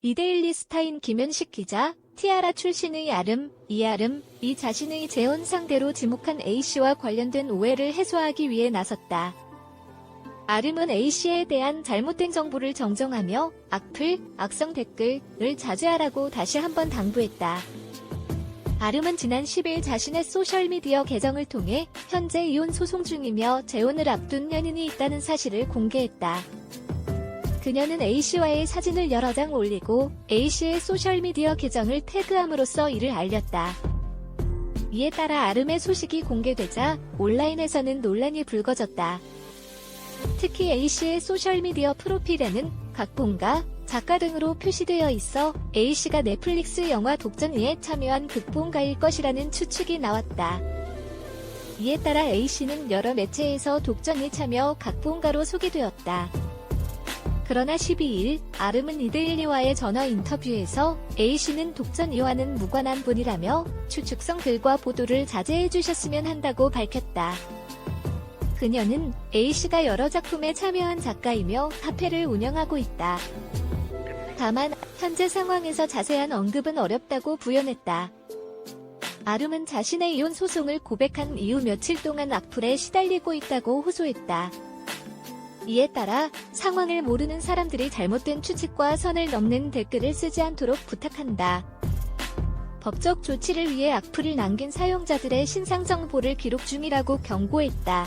이데일리 스타인 김현식 기자, 티아라 출신의 아름, 이아름, 이 자신의 재혼 상대로 지목한 A씨와 관련된 오해를 해소하기 위해 나섰다. 아름은 A씨에 대한 잘못된 정보를 정정하며 악플, 악성 댓글을 자제하라고 다시 한번 당부했다. 아름은 지난 10일 자신의 소셜미디어 계정을 통해 현재 이혼 소송 중이며 재혼을 앞둔 연인이 있다는 사실을 공개했다. 그녀는 A씨와의 사진을 여러 장 올리고 A씨의 소셜미디어 계정을 태그함으로써 이를 알렸다. 이에 따라 아름의 소식이 공개되자 온라인에서는 논란이 불거졌다. 특히 A씨의 소셜미디어 프로필에는 각본가, 작가 등으로 표시되어 있어 A씨가 넷플릭스 영화 독전이에 참여한 극본가일 것이라는 추측이 나왔다. 이에 따라 A씨는 여러 매체에서 독전이 참여 각본가로 소개되었다. 그러나 12일 아름은 이데일리와의 전화 인터뷰에서 A씨는 독전 이와는 무관한 분이라며 추측성 글과 보도를 자제해 주셨으면 한다고 밝혔다. 그녀는 A씨가 여러 작품에 참여한 작가이며 카페를 운영하고 있다. 다만 현재 상황에서 자세한 언급은 어렵다고 부연했다. 아름은 자신의 이혼 소송을 고백한 이후 며칠 동안 악플에 시달리고 있다고 호소했다. 이에 따라 상황을 모르는 사람들이 잘못된 추측과 선을 넘는 댓글을 쓰지 않도록 부탁한다. 법적 조치를 위해 악플을 남긴 사용자들의 신상 정보를 기록 중이라고 경고했다.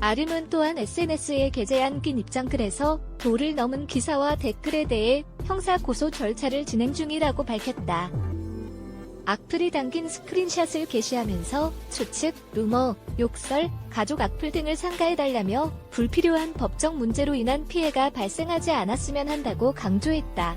아름은 또한 SNS에 게재한 긴 입장글에서 도를 넘은 기사와 댓글에 대해 형사 고소 절차를 진행 중이라고 밝혔다. 악플이 담긴 스크린샷을 게시하면서 추측, 루머, 욕설, 가족 악플 등을 삼가해달라며 불필요한 법적 문제로 인한 피해가 발생하지 않았으면 한다고 강조했다.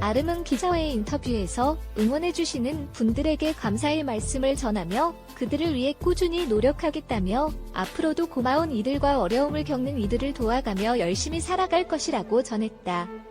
아름은 기자와의 인터뷰에서 응원해주시는 분들에게 감사의 말씀을 전하며 그들을 위해 꾸준히 노력하겠다며 앞으로도 고마운 이들과 어려움을 겪는 이들을 도와가며 열심히 살아갈 것이라고 전했다.